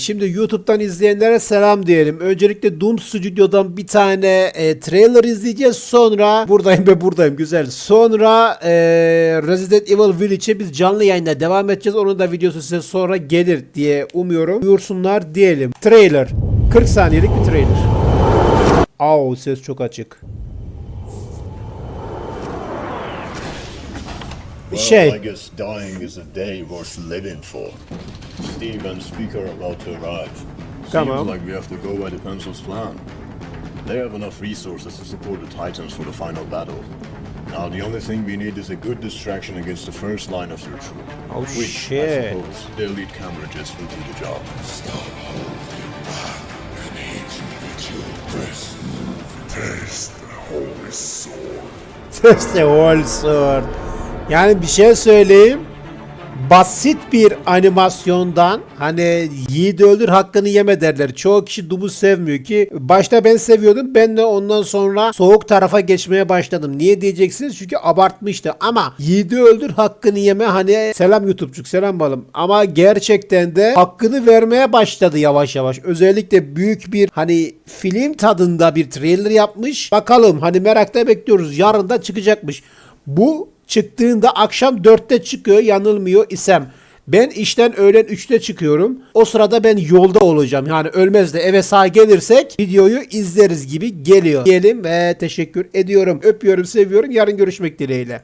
Şimdi YouTube'dan izleyenlere selam diyelim. Öncelikle Doom Studio'dan bir tane e, trailer izleyeceğiz. Sonra buradayım ve buradayım güzel. Sonra e, Resident Evil Village'e biz canlı yayında devam edeceğiz. Onun da videosu size sonra gelir diye umuyorum. Buyursunlar diyelim. Trailer. 40 saniyelik bir trailer. Au ses çok açık. Well, Şey. I guess dying is a day worth living for. Steve and Speaker are about to arrive. Come Seems on. like we have to go by the Pencil's plan. They have enough resources to support the Titans for the final battle. Now the only thing we need is a good distraction against the first line of their troop. Oh, Which, shit. I suppose, their lead camera just will do the job. Taste the holy sword. Test the whole sword. Yani bir şey söyleyeyim. Basit bir animasyondan hani yiğidi öldür hakkını yeme derler. Çoğu kişi Doom'u sevmiyor ki. Başta ben seviyordum. Ben de ondan sonra soğuk tarafa geçmeye başladım. Niye diyeceksiniz? Çünkü abartmıştı. Ama yiğidi öldür hakkını yeme hani selam YouTube'cuk selam balım. Ama gerçekten de hakkını vermeye başladı yavaş yavaş. Özellikle büyük bir hani film tadında bir trailer yapmış. Bakalım hani merakla bekliyoruz. Yarın da çıkacakmış. Bu çıktığında akşam 4'te çıkıyor yanılmıyor isem. Ben işten öğlen 3'te çıkıyorum. O sırada ben yolda olacağım. Yani ölmez de eve sağ gelirsek videoyu izleriz gibi geliyor. Diyelim ve teşekkür ediyorum. Öpüyorum, seviyorum. Yarın görüşmek dileğiyle.